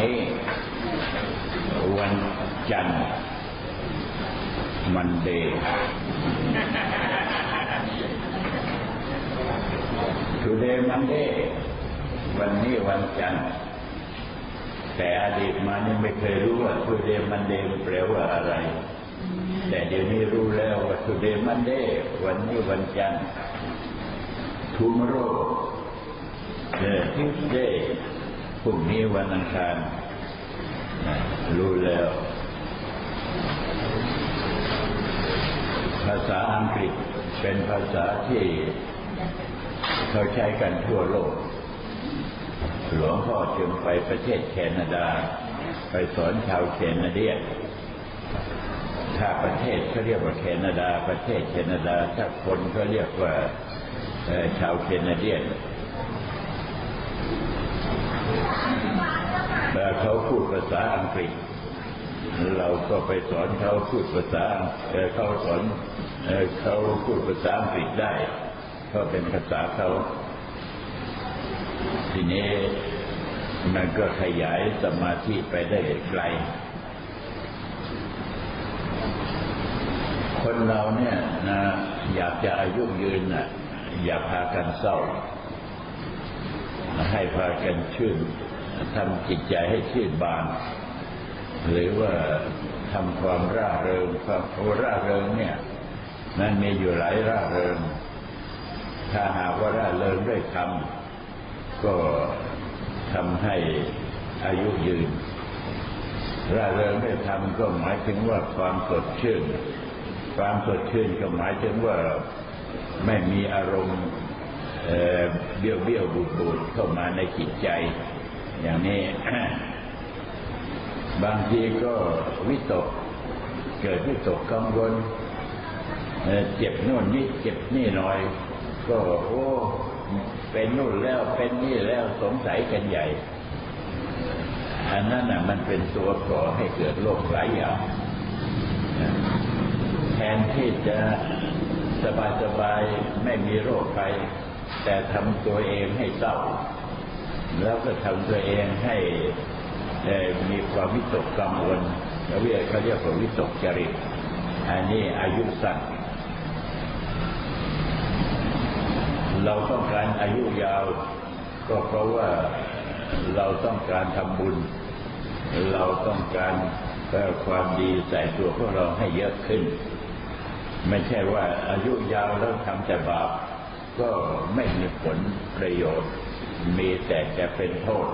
นี้ วันจันทร์มันเดย์ Today Monday วันนี้วันจันทร์แต่อดีตมานี่ไม่เคยรู้ว่า Today Monday แปลว่าอะไร แต่เดี๋ยวนี้รู้แล้วว่า Today Monday วันนี้วันจันทร์ Tomorrow เออ Tuesday พรุ่งนี้วันอังคารรู้แล้ว ภาษาอังกฤษเป็นภาษาที่เขาใช้กันทั่วโลก หลวงพ่อจึงไปประเทศแคนาดา ไปสอนชาวแคนาเดียถ้าประเทศเขาเรียกว่าแคนาดา ประเทศแคนาดาถ้าคนเขาเรียกว่าชาวแคนาเดียนแต่ เขาพูดภาษาอังกฤษ เราก็ไปสอนเขาพูดภาษาเขาสอนเขาพูดภาษาอังกฤษได้ก็เป็นภาษาเขาทีนี้มันก็ขยายสมาธิไปได้ไกล คนเราเนี่ยนะอยากจะอายุยืนน่ะอย่าพากันเศร้า ให้พากันชื่น ทำจิตใจให้ชื่นบาน หรือว่าทำความร่าเริงความร่าเริงเนี่ย มันมีอยู่หลายร่าเริง ถ้าหากว่าร่าเริงด้วยธรรมก็ทำให้อายุยืน ร่าเริงด้วยธรรมก็หมายถึงว่าความสดชื่น ความสดชื่นก็หมายถึงว่าไม่มีอารมณ์เบี้ยวเบี้ยวบูดบูดเข้ามาในจิตใจ อย่างนี้ บางทีก็วิตก เกิดวิตกกังวลเจ็บโน่นนิดเจ็บนี่หน่อย ก็โอ้เป็นนู่นแล้วเป็นนี่แล้วสงสัยกันใหญ่ อันนั้นน่ะ มันเป็นตัวก่อให้เกิดโรคหลายอย่างแทนที่จะสบายสบายไม่มีโรคภัยแต่ทำตัวเองให้เศร้า แล้วก็ทำตัวเองให้มีความวิตกกังวลเขาเรียกเขาเรียกว่าวิตกจริต อันนี้อายุสั้น เราต้องการอายุยาว ก็เพราะว่าเราต้องการทำบุญ เราต้องการความดีใส่ตัวพวกเราให้เยอะขึ้น ไม่ใช่ว่าอายุยาวแล้วทำแต่บาปก็ไม่มีผลประโยชน์ มีแต่จะเป็นโทษ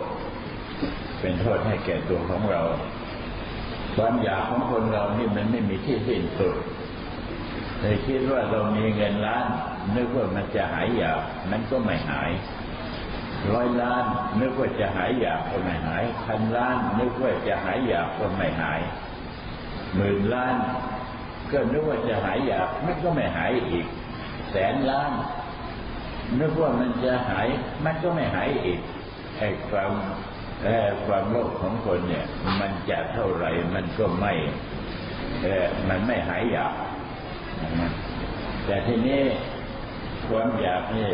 เป็นโทษให้แก่ตัวของเรา ความอยากของคนเรานี่มันไม่มีที่สิ้นสุดแต่คิดว่าเรามีเงินล้าน นึกว่ามันจะหายอยากมันก็ไม่หายร้อยล้านนึกว่าจะหายอยากก็ไม่หายพันล้านนึกว่าจะหายอยากก็ไม่หายหมื่นล้าน ก็นึกว่าจะหายอยากมันก็ไม่หายอีก แสนล้าน นึกว่ามันจะหาย มันก็ไม่หายอีกไอ้ความแต่ความโลภของคนเนี่ย มันจะเท่าไหร่มันก็ไม่เออมันไม่หายอยาก แต่ทีนี้ความอยากนี่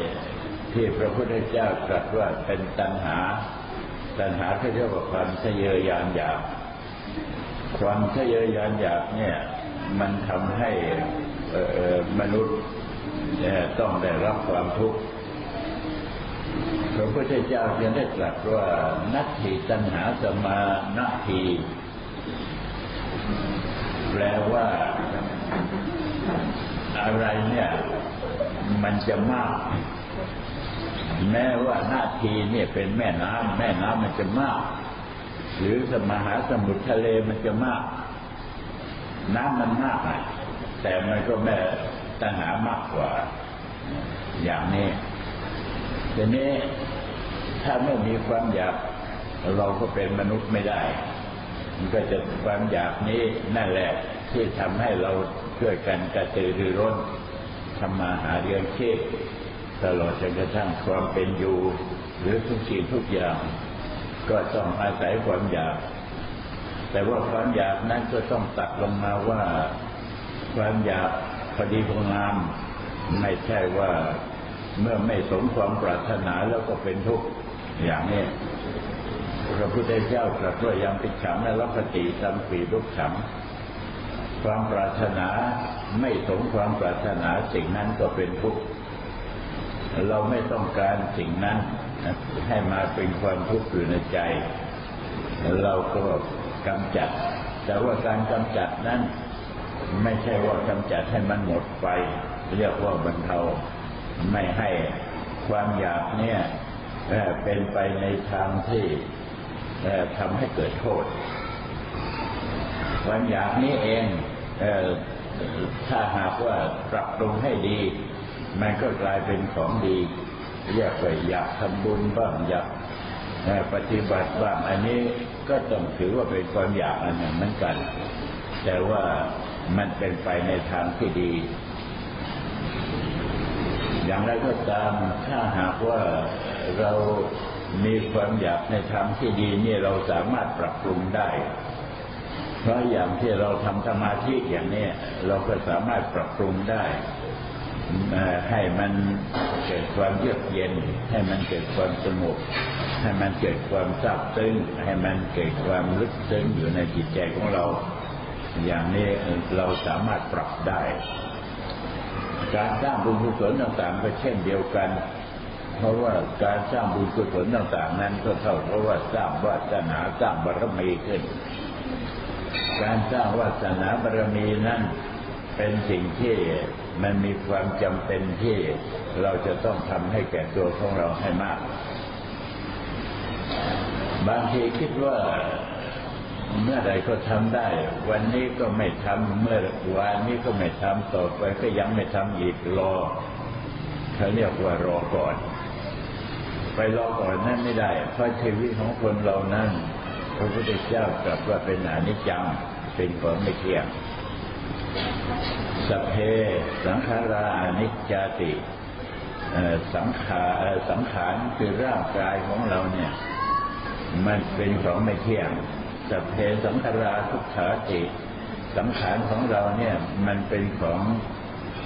ที่พระพุทธเจ้าตรัสว่าเป็นตัณหา ตัณหาที่เรียกว่าความทะเยอทยานอยาก ความทะเยอทยานอยากเนี่ย มันทำให้มนุษย์ ต้องได้รับความทุกข์พระพุทธเจ้าจึงได้ตรัสว่านัตถิตัณหาสมานาทีแปลว่าอะไรเนี่ย มันจะมาก แม้ว่านาทีเนี่ยเป็นแม่น้ำแม่น้ำมันจะมาก หรือสมหาสมุทรทะเลมันจะมาก น้ำมันมากอะแต่มันก็แม่ ตัณหามากกว่าอย่างนี้ทีนี้ถ้าไม่มีความอยากเราก็เป็นมนุษย์ไม่ได้ มันก็จะความอยากนี้นั่นแหละที่ทำให้เราช่วยกันกระตือรือร้นทำมาหาเรื่องชีพตลอดจนกระทั่งความเป็นอยู่ หรือทุกสิ่งทุกอย่าง ก็ต้องอาศัยความอยาก แต่ว่าความอยากนั้นก็ต้องตัดลงมาว่า ความอยาก พอดีพองาม ไม่ใช่ว่าเมื่อไม่สมความปรารถนาแล้วก็เป็นทุกข์อย่างนี้พระพุทธเจ้าตรัสว่ายังปิดฉังและรับปฏิสัมปีรุกฉังความปรารถนาไม่สมความปรารถนาสิ่งนั้นก็เป็นทุกข์เราไม่ต้องการสิ่งนั้น ให้มาเป็นความทุกข์อยู่ในใจ เราก็กำจัด แต่ว่าการกำจัดนั้น ไม่ใช่ว่ากำจัดให้มันหมดไป เรียกว่าบรรเทาไม่ให้ความอยากเนี่ยเป็นไปในทางที่ทำให้เกิดโทษ ความอยากนี้เองถ้าหากว่าปรับปรุงให้ดี มันก็กลายเป็นของดีเรียกว่าอยากทำบุญบ้างอยากปฏิบัติบ้างอันนี้ก็ต้องถือว่าเป็นความอยากอันหนึ่งเหมือนกัน แต่ว่า มันเป็นไปในทางที่ดี อย่างไรก็ตามถ้าหากว่าเรามีความอยากในทางที่ดีนี่เราสามารถปรับปรุงได้ เพราะอย่างที่เราทำสมาธิอย่างนี้เราก็สามารถปรับปรุงได้ให้มันเกิดความเยือกเย็น ให้มันเกิดความสงบให้มันเกิดความซาบซึ้งให้มันเกิดความลึกซึ้งอยู่ในจิตใจของเรา อย่างนี้เราสามารถปรับได้ การสร้างบุญกุศลต่างๆ ก็เช่นเดียวกัน เพราะว่าการสร้างบุญกุศลต่างๆ นั้นก็เท่ากับว่าสร้างวาสนาสร้างบารมีขึ้น การสร้างวาสนาบารมีนั้นเป็นสิ่งที่มันมีความจำเป็นที่เราจะต้องทำให้แก่ตัวของเราให้มาก บางทีคิดว่า เมื่อใดก็ทำได้ วันนี้ก็ไม่ทำเมื่อวานนี้ก็ไม่ทำต่อไปก็ยังไม่ทำอีกรอเขาเรียกว่ารอก่อน ไปรอก่อนนั่นไม่ได้ เพราะชีวิตของคนเรานั้นพระพุทธเจ้ากลับว่าเป็นอนิจจังเป็นของไม่เที่ยงสัพเพสังขาราอนิจจติสังขารสังขารคือร่างกายของเราเนี่ย มันเป็นของไม่เที่ยง สัพเพสังขาราทุกขาติสังขารของเราเนี่ยมันเป็นของ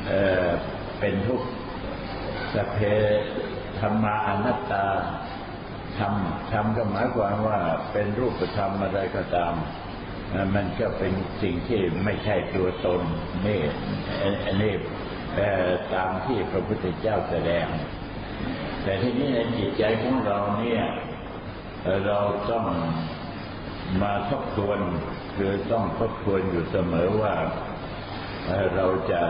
เออเป็นทุกข์สัพเพธรรมาอนัตตาธรรมธรรมก็หมายความว่าเป็นรูปธรรมอะไรก็ตาม มันก็เป็นสิ่งที่ไม่ใช่ตัวตนนี่นี่ตามที่พระพุทธเจ้าแสดง แต่ทีนี้ในจิตใจของเราเนี่ยเราต้อง มาทบทวนคือต้องทบทวนอยู่เสมอว่าเราจะ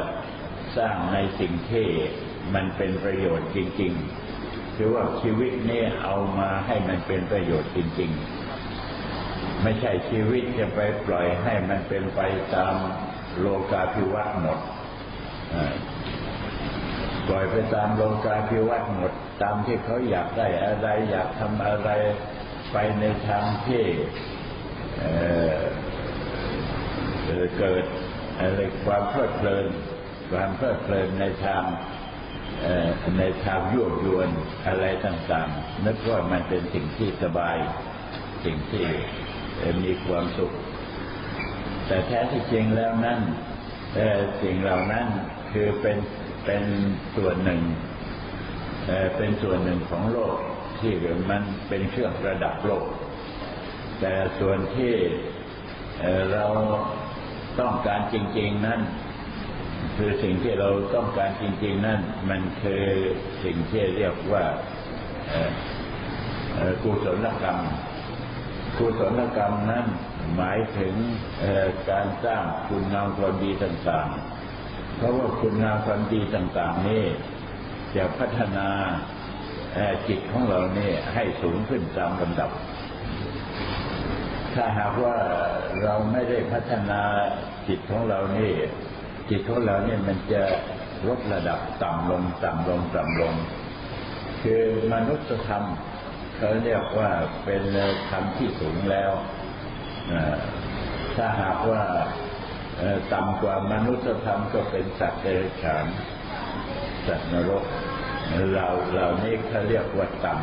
สร้างในสิ่งที่มันเป็นประโยชน์จริง ๆ คือว่าชีวิตนี้เอามาให้มันเป็นประโยชน์จริง ๆ ไม่ใช่ชีวิตจะไปปล่อยให้มันเป็นไปตามโลกาภิวัตน์หมดปล่อยไปตามโลกาภิวัตน์หมด ตามที่เขาอยากได้อะไรอยากทำอะไรไปในทางที่ เออเกิดอะไรความเพลิดเพลิน ความเพลิดเพลินในทางในทางยั่วยวนอะไรต่างๆนึกว่ามันเป็นสิ่งที่สบาย สิ่งที่มีความสุข แต่แท้ที่จริงแล้วนั้นสิ่งเหล่านั้นคือเป็นเป็นส่วนหนึ่งเอ่เป็นส่วนหนึ่งของโลกที่มันเป็นเครื่องประดับโลก แต่ส่วนที่เราต้องการจริง ๆนั้น คือสิ่งที่เราต้องการจริง ๆ นั่นมันคือสิ่งที่เรียกว่ากุศลกรรมกุศลกรรมนั้นหมายถึงการสร้างคุณงามความดีต่างๆ เพราะว่าคุณงามความดีต่างๆนี่จะพัฒนาจิตของเราเนี่ยให้สูงขึ้นตามลำดับ ถ้าหากว่าเราไม่ได้พัฒนาจิตของเรานี่ จิตของเราเนี่ยมันจะลดระดับต่ำลงต่ำลงต่ำลง คือมนุษยธรรมเขาเรียกว่าเป็นธรรมที่สูงแล้ว ถ้าหากว่าต่ำกว่ามนุษยธรรมก็เป็นสัตว์เดรัจฉานสัตว์นรกเราเหล่านี้เขาเรียกว่าต่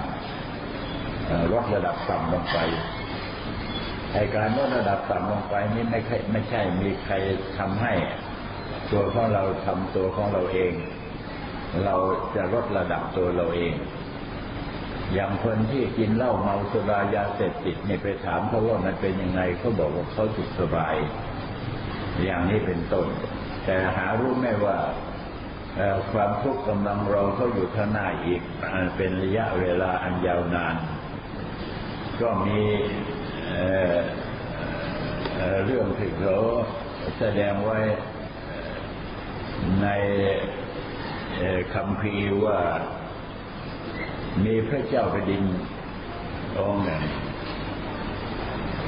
ำลดระดับต่ำลงไป ไอการลดระดับต่ำลงไปนี่ไม่ใช่ไม่ใช่มีใครทำให้ ตัวของเราทำตัวของเราเอง เราจะลดระดับตัวเราเอง อย่างคนที่กินเหล้าเมาสุรายาเสพติดเนี่ยไปถามเขาว่ามันเป็นยังไงเขาบอกว่าเขาสุขสบาย อย่างนี้เป็นต้น แต่หารู้ไหมว่าความทุกข์กำลังรอเขาอยู่ข้างหน้าอีกเป็นระยะเวลาอันยาวนาน ก็มี เรื่องที่เขาแสดงไว้ในคำพีว่ามีพระเจ้าแผ่นดินองค์หนึ่ง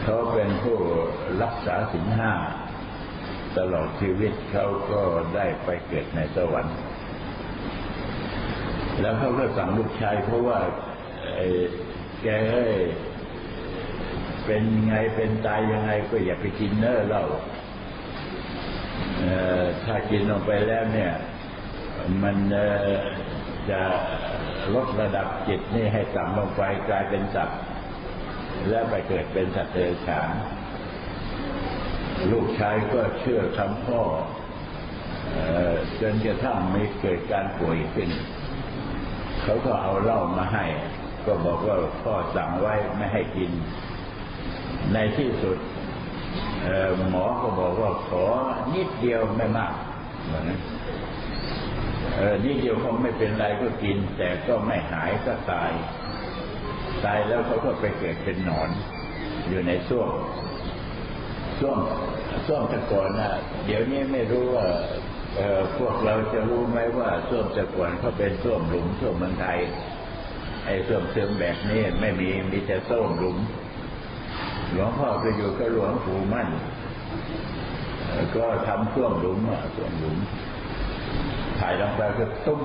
เขาเป็นผู้รักษาสินห้า ตลอดชีวิตเขาก็ได้ไปเกิดในสวรรค์ แล้วเขาก็สั่งลูกชายเพราะว่าแกเอ้ เป็นยังไงเป็นตายยังไงก็อย่าไปกินเนื้อเหล้าถ้ากินลงไปแล้วเนี่ย มันจะลดระดับจิตนี่ให้ต่ำลงไปกลายเป็นสัตว์แล้วไปเกิดเป็นสัตว์เดรัจฉานลูกชายก็เชื่อคำพ่อเอ่อจนกระทั่งไมีเกิดการป่วยขึ้น เขาก็เอาเหล้ามาให้ ก็บอกว่าพ่อสั่งไว้ไม่ให้กิน ในที่สุดหมอก็บอกว่าขอนิดเดียวไม่มากเหมือนนั้นนิดเดียวคงไม่เป็นไรก็กิน แต่ก็ไม่หายก็ตาย ตายแล้วเขาก็ไปเกิดเป็นหนอน อยู่ในส้วมช่วงช่วงต่ก่อนนะเดี๋ยวนี้ไม่รู้ว่าพวกเราจะรู้ไหมว่าช่วงต่ก่อนเขาเป็นช่วงหลุมช่วงเมืองไทยไอ้ช่วงเสื่อมแบบนี้ไม่มีมีแต่ส้มหลุม หลวงพ่อไปอยู่กับหลวงปู่มั่น ก็ทำช่วงหลุมอะช่วงหลุมถ่ายลงไปก็ตุ้ม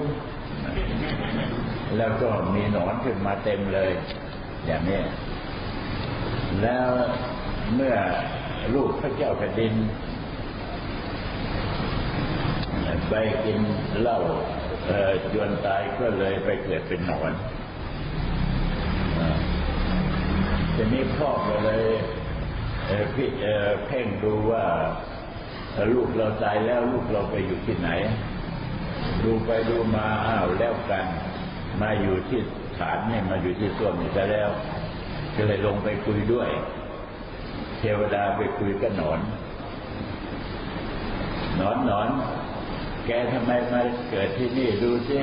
แล้วก็มีหนอนขึ้นมาเต็มเลย อย่างนี้ แล้วเมื่อลูกพระเจ้าแผ่นดิน ไปกินเหล้าเอ่อจนตายก็เลยไปเกิดเป็นหนอนอ่า ทีนี้พ่อก็เลยเพี่เเพ่งดูว่าถ้าลูกเราตายแล้วลูกเราไปอยู่ที่ไหน ดูไปดูมาอ้าวแล้วกัน มาอยู่ที่ฐานเนี่ยมาอยู่ที่ส้วมนี่ซะแล้ว ก็เลยลงไปคุยด้วย เทวดาไปคุยกับหนอน หนอนหนอน แกทำไมมาเกิดที่นี่ดูสิ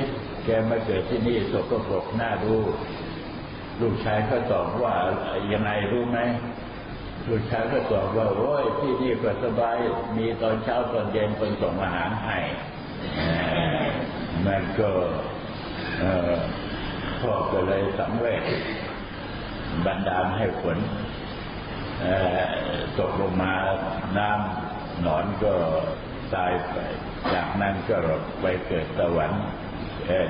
แกมาเกิดที่นี่สกปรกหน้าดู ลูกชายก็ตอบว่ายังไงรู้ไหมลูกชายก็ตอบว่าโอ้ยที่นี่ก็สบาย มีตอนเช้าตอนเย็นคนส่งอาหารให้มันก็เอ่อพ่อก็เลยสังเวชบันดาลให้ฝนตกลงมาน้ำหนอนก็ตายไป จากนั้นก็ไปเกิดสวรรค์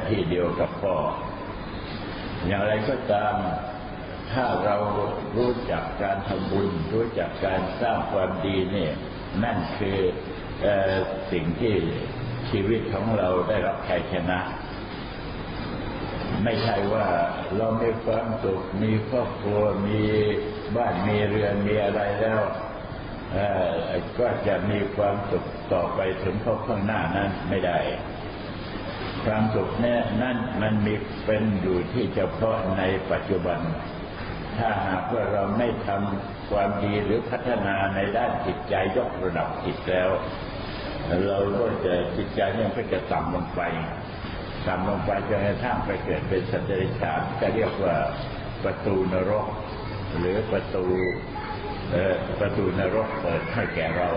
ที่เดียวกับพ่อ อย่างไรก็ตาม ถ้าเรารู้จักการทำบุญ รู้จักการสร้างความดีเนี่ย นั่นคืออสิ่งที่ชีวิตของเราได้รับชัยชนะ ไม่ใช่ว่าเรามีความสุขมีครอบครัวมีบ้านมีเรือนมีอะไรแล้วก็จะมีความสุขต่อไปถึงพบข้างหน้านั้นไม่ได้ ความสุขเนี่ยนั่นมันมีเป็นอยู่ที่เฉพาะในปัจจุบัน ถ้าหากว่าเราไม่ทำความดีหรือพัฒนาในด้านจิตใจยกระดับจิตแล้ว เราก็จะจิตใจเนี่ยก็จะต่ำลงไปต่ำลงไปจนกระทั่งไปเกิดเป็นสัตว์เดรัจฉานจะเรียกว่าประตูนรก หรือประตูประตูนรกเปิดให้แก่เรา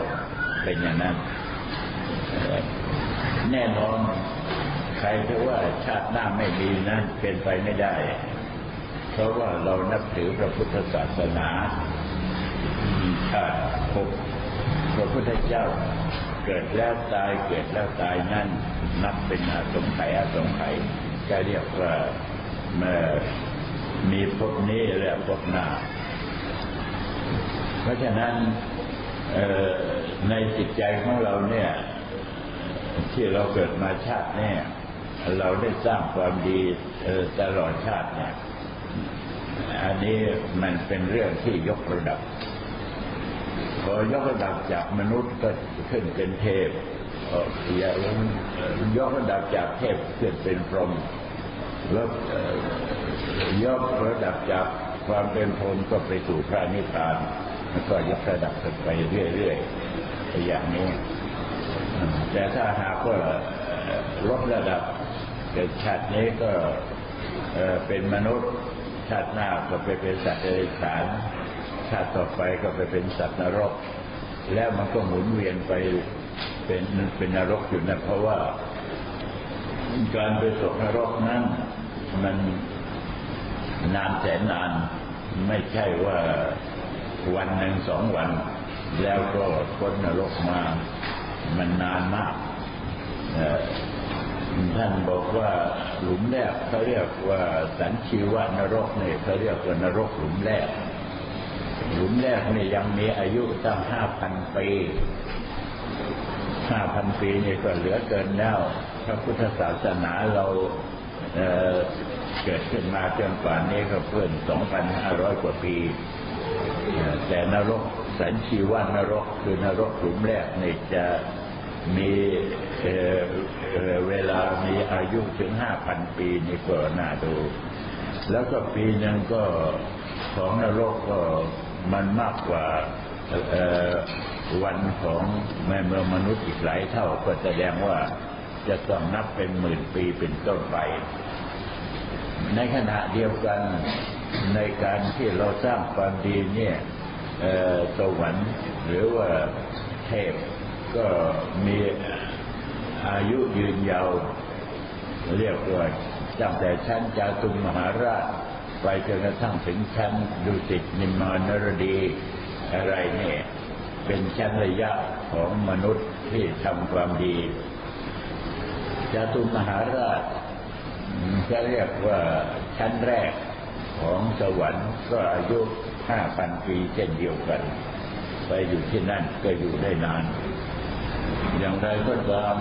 เป็นอย่างนั้นแน่นอน ใครที่ว่าชาติหน้าไม่มีนั้นเป็นไปไม่ได้ เพราะว่าเรานับถือพระพุทธศาสนาชาติภพพระพุทธเจ้าเกิดแล้วตายเกิดแล้วตายนั่นนับเป็นอาสงไขยอาสงไขยก็เรียกว่าเมื่อมีภพนี้และภพหน้า เพราะฉะนั้นในจิตใจของเราเนี่ย ที่เราเกิดมาชาติเนี่ย เราได้สร้างความดีตลอดชาติเนี่ยอันนี้มันเป็นเรื่องที่ยกระดับ พอยกระดับจากมนุษย์ก็ขึ้นเป็นเทพเอ่ออย่ายกระดับจากเทพขึ้นเป็นพรหมแล้วยกระดับจากความเป็นพรหมก็ไปสู่พระนิพพานแล้วก็ยกระดับกันไปเรื่อยๆอย่างนี้ แต่ถ้าหากว่าลดระดับ เกิดชาตินี้ก็เออเป็นมนุษย์ชาติหน้าก็ไปเป็นสัตว์เดรัจฉานชาติต่อไปก็ไปเป็นสัตว์นรก แล้วมันก็หมุนเวียนไปเป็นเป็นนรกอยู่นั่นเพราะว่า การไปตกนรกนั้นมันนานแสนนานไม่ใช่ว่าวันหนึ่งสองวัน แล้วก็พ้นนรกมา มันนานมากเท่านบอกว่าหลุมแรกเขาเรียกว่าสันชีวานรกเนี่ยเขาเรียกว่านรกหลุมแรก หลุมแรกนี่ยังมีอายุตั้งห้าพันปีห้าพันปีนี่ก็เหลือเกินแล้วพระพุทธศาสนาเราเเกิดขึ้นมาจนป่านนี้ก็เพิ่นสองพันห้าร้อยกว่าปี แต่นรกสันชีวานรกคือนรกหลุมแรกนี่จะ มีเเเวลามีอายุถึงห้าพันปีนี่ก็น่าดู แล้วก็ปีนึงก็ของนรกก็มันมากกว่าวันของแม่เมืองมนุษย์อีกหลายเท่าก็แสดงว่าจะต้องนับเป็นหมื่นปีเป็นต้นไป ในขณะเดียวกันในการที่เราสร้างความดีเนี่ยสวรรค์หรือว่าเทพ ก็มีอายุยืนยาวเรียกว่าตั้งแต่ชั้นจาตุมมหาราช ไปจนกระทั่งถึงชั้นดุสิตนิมานรดีอะไรเนี่ย เป็นชั้นระยะของมนุษย์ที่ทำความดีจาตุมหาราชจะเรียกว่าชั้นแรกของสวรรค์ก็อายุห้าพันปีเช่นเดียวกัน ไปอยู่ที่นั่นก็อยู่ได้นาน อย่างไรก็ตาม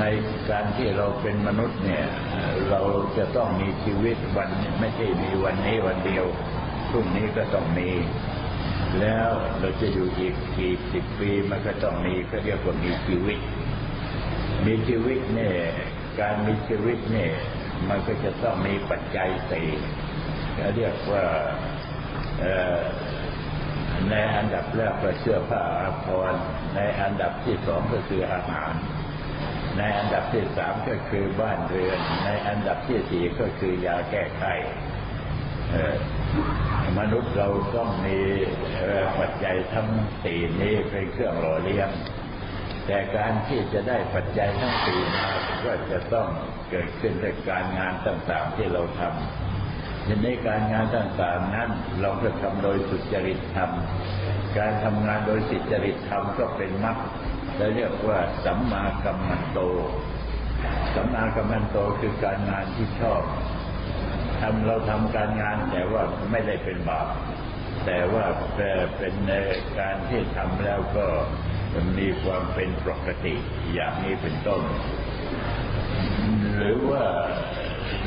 ในการที่เราเป็นมนุษย์เนี่ย เราจะต้องมีชีวิตวันไม่ใช่มีวันนี้วันเดียวพรุ่งนี้ก็ต้องมี แล้วเราจะอยู่อีกกี่สิบปีมันก็ต้องมีก็เรียกว่ามีชีวิต มีชีวิตเนี่ยการมีชีวิตเนี่ยมันก็จะต้องมีปัจจัยสี่เรียกว่า ในอันดับแรกก็เสื้อผ้าอาภรณ์ในอันดับที่สองก็คืออาหาร ในอันดับที่สามก็คือบ้านเรือน ในอันดับที่สี่ก็คือยาแก้ไขมนุษย์เราต้องมีปัจจัยทั้งสี่นี้เป็นเครื่องหล่อเลี้ยง แต่การที่จะได้ปัจจัยทั้งสี่มาก็จะต้องเกิดขึ้นจากการงานต่างๆที่เราทำ ทีนี้การงานต่างๆนั้นเราก็ทำโดยสุจริตธรรม การทำงานโดยสุจริตธรรมก็เป็นมรรคและเรียกว่าสัมมากัมมันโต สัมมากัมมันโตคือการงานที่ชอบทำเราทำการงานแต่ว่าไม่ได้เป็นบาปแต่ว่าเป็นในการที่ทำแล้วก็มีความเป็นปกติอย่างนี้เป็นต้น หรือว่า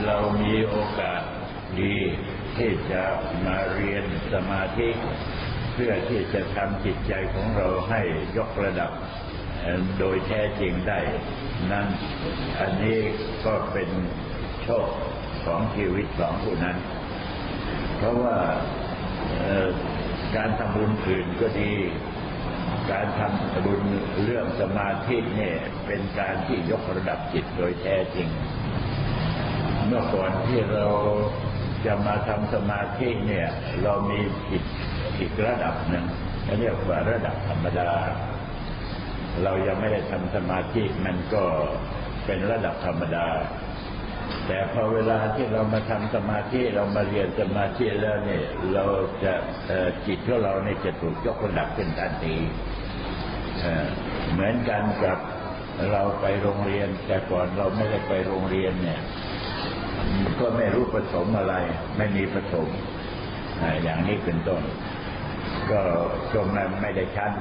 เรามีโอกาส ดีที่จะมาเรียนสมาธิ เพื่อที่จะทำจิตใจของเราให้ยกระดับโดยแท้จริงได้ นั้นอันนี้ก็เป็นโชคของชีวิตของผู้นั้น เพราะว่าการทำบุญอื่นก็ดี การทำบุญเรื่องสมาธิเนี่ยเป็นการที่ยกระดับจิตโดยแท้จริง เมื่อก่อนที่เรา จะมาทำสมาธิเนี่ย เรามีจิตอีกระดับหนึ่งเรียกว่าระดับธรรมดา เรายังไม่ได้ทำสมาธิมันก็เป็นระดับธรรมดา แต่พอเวลาที่เรามาทำสมาธิเรามาเรียนสมาธิแล้วเนี่ยเราจะจิตของเราเนี่ยจะถูกยกระดับขึ้นทันทีเหมือนกันกับเราไปโรงเรียน แต่ก่อนเราไม่ได้ไปโรงเรียนเนี่ย ก็ไม่รู้ผสมอะไร ไม่มีผสมอย่างนี้เป็นต้น ก็ตรงนั้นไม่ได้ชั้น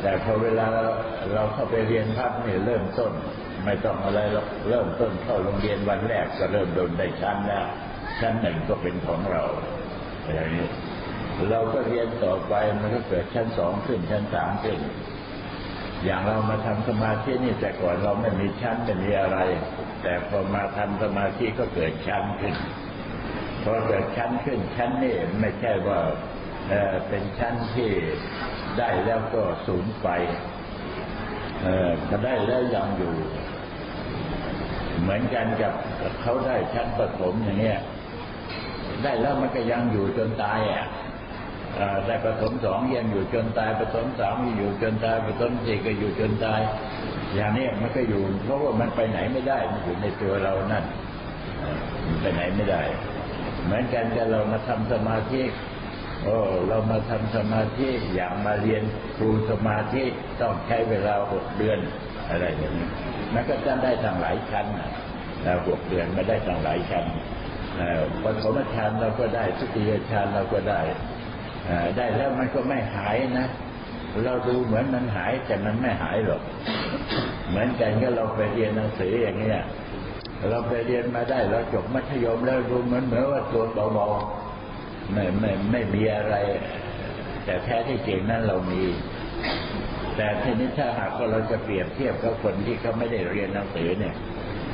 แต่พอเวลาเราเข้าไปเรียนพักนี่เริ่มต้น ไม่ต้องอะไรหรอกเริ่มต้นเข้าโรงเรียนวันแรกก็เริ่มโดนได้ชั้นแล้วชั้นหนึ่งก็เป็นของเราอย่างนี้เราก็เรียนต่อไปมันก็เกิดชั้นสองขึ้นชั้นสามขึ้น อย่างเรามาทำสมาธินี่แต่ก่อนเราไม่มีชั้นไม่มีอะไร แต่พอมาทำสมาธิก็เกิดชั้นขึ้นพอเกิดชั้นขึ้นชั้นนี่ไม่ใช่ว่าเเป็นชั้นที่ได้แล้วก็สูญไปเออก็ได้แล้วยังอยู่ เหมือนกันกับเขาได้ชั้นปฐมอย่างเงี้ยได้แล้วมันก็ยังอยู่จนตายอะได้ปฐมสองยังอยู่จนตายปฐมสามอยู่จนตายปฐมสี่ก็อยู่จนตาย อย่างนี้มันก็อยู่ เพราะว่ามันไปไหนไม่ได้ มันอยู่ในตัวเรานั่นมันไปไหนไม่ได้ เหมือนกันกับเรามาทำสมาธิโอ้เรามาทำสมาธิอย่างมาเรียนครูสมาธิต้องใช้เวลาหกเดือนอะไรอย่างนี้มันก็จะได้ตั้งหลายชั้นนะหกเดือนไม่ได้ตั้งหลายชั้นเอ่อปฐมฌานเราก็ได้ทุติยฌานเราก็ได้ได้แล้วมันก็ไม่หายนะ เราดูเหมือนมันหายแต่มันไม่หายหรอก เหมือนกันก็เราไปเรียนหนังสืออย่างเงี้ยเราไปเรียนมาได้เราจบมัธยมแล้วดูเหมือนเหมือนว่าตัวเบาๆไม่ไม่ไม่มีอะไร แต่แท้ที่จริงนั้นเรามี แต่ทีนี้ถ้าหากว่าเราจะเปรียบเทียบกับคนที่เขาไม่ได้เรียนหนังสือเนี่ย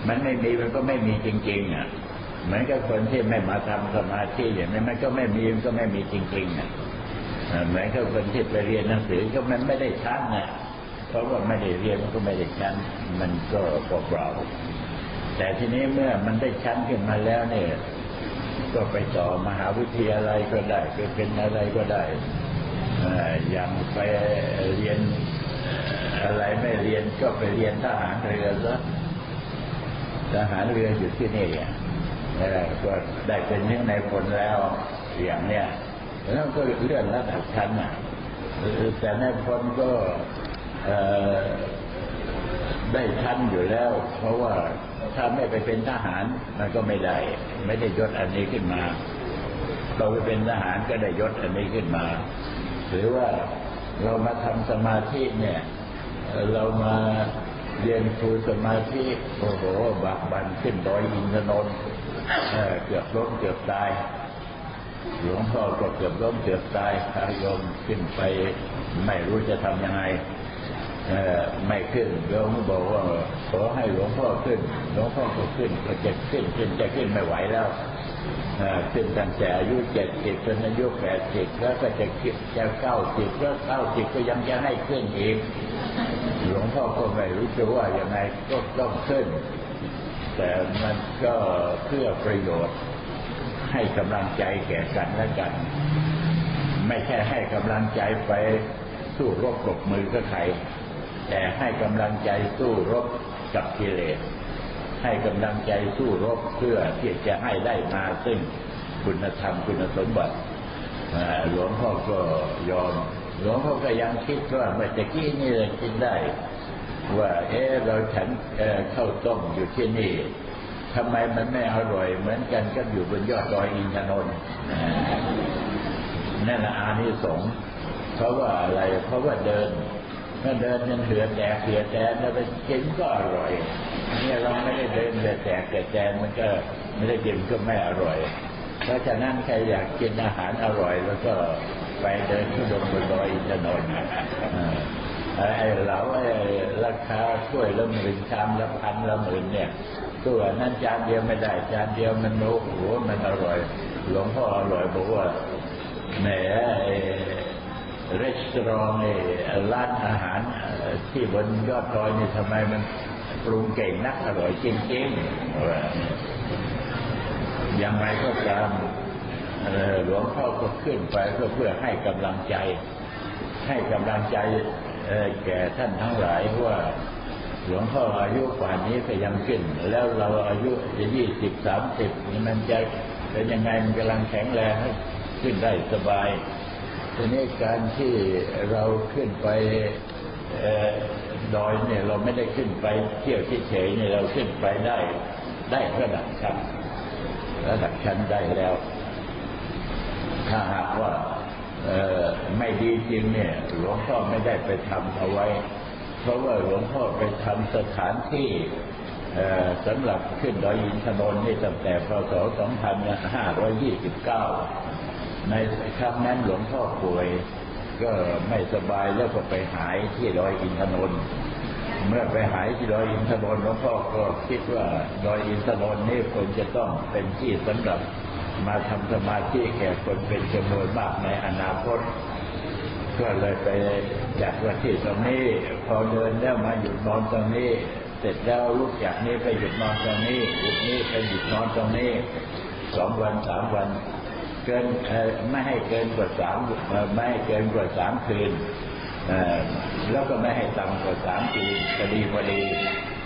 มันไม่มีมันก็ไม่มีจริง ๆ อะ เหมือนกับคนที่ไม่มาทำสมาธิอย่างนี้มันก็ไม่มีมันก็ไม่มีจริงๆอะ เอ่อเหมือนกับคนที่ไปเรียนหนังสือก็มันไม่ได้ชั้นนะเพราะว่าไม่ได้เรียนมันก็ไม่ได้ชั้น มันก็เปล่าๆแต่ทีนี้เมื่อมันได้ชั้นขึ้นมาแล้วเนี่ย ก็ไปต่อมหาวิทยาลัยก็ได้ไปเป็นอะไรก็ได้อย่างไปเรียนอะไรไม่เรียนก็ไปเรียนทหารเรือซะทหารเรืออยู่ที่นี่ก็ได้เป็นเนื้อในพลแล้วอย่างเนี้ย แล้วก็เลื่อนระดับชั้นอะแต่ในพลก็ได้ชั้นอยู่แล้ว เพราะว่าถ้าไม่ไปเป็นทหารมันก็ไม่ได้ ไม่ได้ยศอันนี้ขึ้นมา เราไปเป็นทหารก็ได้ยศอันนี้ขึ้นมา หรือว่าเรามาทำสมาธิเนี่ย เรามาเรียนครูสมาธิโอ้โหบักบันขึ้นดอยอินทนนท์เกือบล้มเกือบตาย หลวงพ่อก็เกือบล้มเกือบตายพาโยมขึ้นไปไม่รู้จะทำยังไงไม่ขึ้นโยมก็บอกว่าขอให้หลวงพ่อขึ้นหลวงพ่อก็ขึ้นก็จะขึ้นขึ้นจะขึ้นไม่ไหวแล้วขึ้นตั้งแต่อายุเจ็ดสิบจนอายุแปดสิบแล้วก็จะขึ้นจะเก้าสิบแล้วเก้าสิบก็ยังจะให้ขึ้นอีกหลวงพ่อก็ไม่รู้จะว่ายังไงก็ต้องขึ้น แต่มันก็เพื่อประโยชน์ ให้กำลังใจแก่กันและกัน ไม่ใช่ให้กำลังใจไปสู้รบปรบมือกับใคร แต่ให้กำลังใจสู้รบกับกิเลส ให้กำลังใจสู้รบเพื่อที่จะให้ได้มาซึ่งคุณธรรมคุณสมบัติหลวงพ่อก็ยอม หลวงพ่อก็ยังคิดว่าเมื่อตะกี้นี่เราคิดได้ ว่าเออเราฉันเข้าต้มอยู่ที่นี่ ทำไมมันไม่อร่อย เหมือนกันก็อยู่บนยอดดอยอินทนนท์นั่นแหละอานิสงส์เพราะว่าอะไร เพราะว่าเดินเมื่อเดินยันเหือแตกเหือแตนแล้วไปกินก็อร่อยเนี่ยเราไม่ได้เดินเหือแตกแต่แตนมันก็ไม่ได้กินก็ไม่อร่อย เพราะฉะนั้นใครอยากกินอาหารอร่อย แล้วก็ไปเดินที่ดงบนดอยอินทนนท์ ไอ้เหลาไอ้ราคาถ้วยละหมื่นชามละพันละหมื่นเนี่ยตัวนั้นจานเดียวไม่ได้จานเดียวมันโอ้โหมันอร่อย หลวงพ่ออร่อยบอกว่าแหมไอ้รีสอร์ทไอ้ร้านอาหารที่บนยอดดอยนี่ทำไมมันปรุงเก่งนักอร่อยจริงๆยังไงก็ตามหลวงพ่อก็ขึ้นไปก็เพื่อให้กำลังใจ ให้กำลังใจ แก่ท่านทั้งหลายว่าหลวงพ่ออายุป่านนี้ก็ยังขึ้น แล้วเราอายุจะยี่สิบสามสิบนี่มันจะเป็นยังไงมันกำลังแข็งแรงให้ขึ้นได้สบาย ทีนี้การที่เราขึ้นไปออดอยเนี่ยเราไม่ได้ขึ้นไปเที่ยวเฉยๆเนี่ยเราขึ้นไปได้ได้ระดับชั้นระดับชั้นได้แล้ว ถ้าหากว่า ไม่ดีจริงเนี่ย หลวงพ่อไม่ได้ไปทำเอาไว้ เพราะว่าหลวงพ่อไปทำสถานที่สำหรับขึ้นดอยอินทนนท์นี่ตั้งแต่พศ 2529 ในครั้งนั้นหลวงพ่อป่วยก็ไม่สบายแล้วก็ไปหายที่ดอยอินทนนท์เมื่อไปหายที่ดอยอินทนนท์หลวงพ่อก็คิดว่าดอยอินทนนท์นี่ควรจะต้องเป็นที่สำหรับ มาทำสมาธิแก่คนเป็นจำนวนมากในอนาคต ก็เลยไปจัดว่าที่ตรงนี้ พอเดินแล้วมาหยุดนอนตรงนี้ เสร็จแล้วลุกจากนี้ไปหยุดนอนตรงนี้ลุกนี้ไปหยุดนอนตรงนี้สองวันสามวันเกินไม่ให้เกินกว่าสามไม่ให้เกินกว่าสามคืนแล้วก็ไม่ให้ต่ำกว่าสามปีคดีพอดี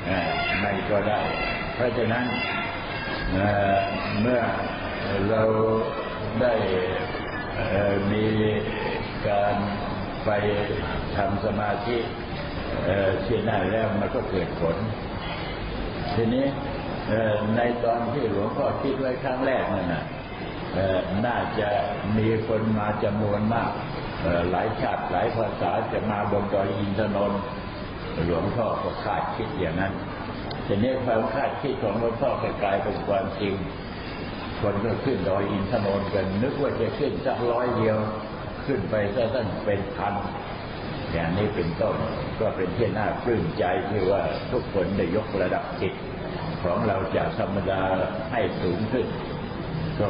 เอ่อไม่ก็ได้ เพราะฉะนั้นเมื่อ เราได้มีการไปทำสมาธิเอ่อที่นั่นแล้วมันก็เกิดผล ทีนี้ในตอนที่หลวงพ่อคิดไว้ครั้งแรกนั่นนะเอ่อน่าจะมีคนมาจำนวนมาก หลายชาติหลายภาษาจะมาบนดอยอินทนนท์หลวงพ่อก็คาดคิดอย่างนั้นทีนี้ความคาดคิดของหลวงพ่อก็กลายเป็นความจริง คนก็ขึ้นดอยอินทนนท์กัน นึกว่าจะขึ้นสักร้อยเดียว ขึ้นไปซะตั้งเป็นพันอย่างนี้เป็นต้นก็เป็นที่น่าปลื้มใจที่ว่าทุกคนได้ยกระดับจิตของเราจากธรรมดาให้สูงขึ้นก็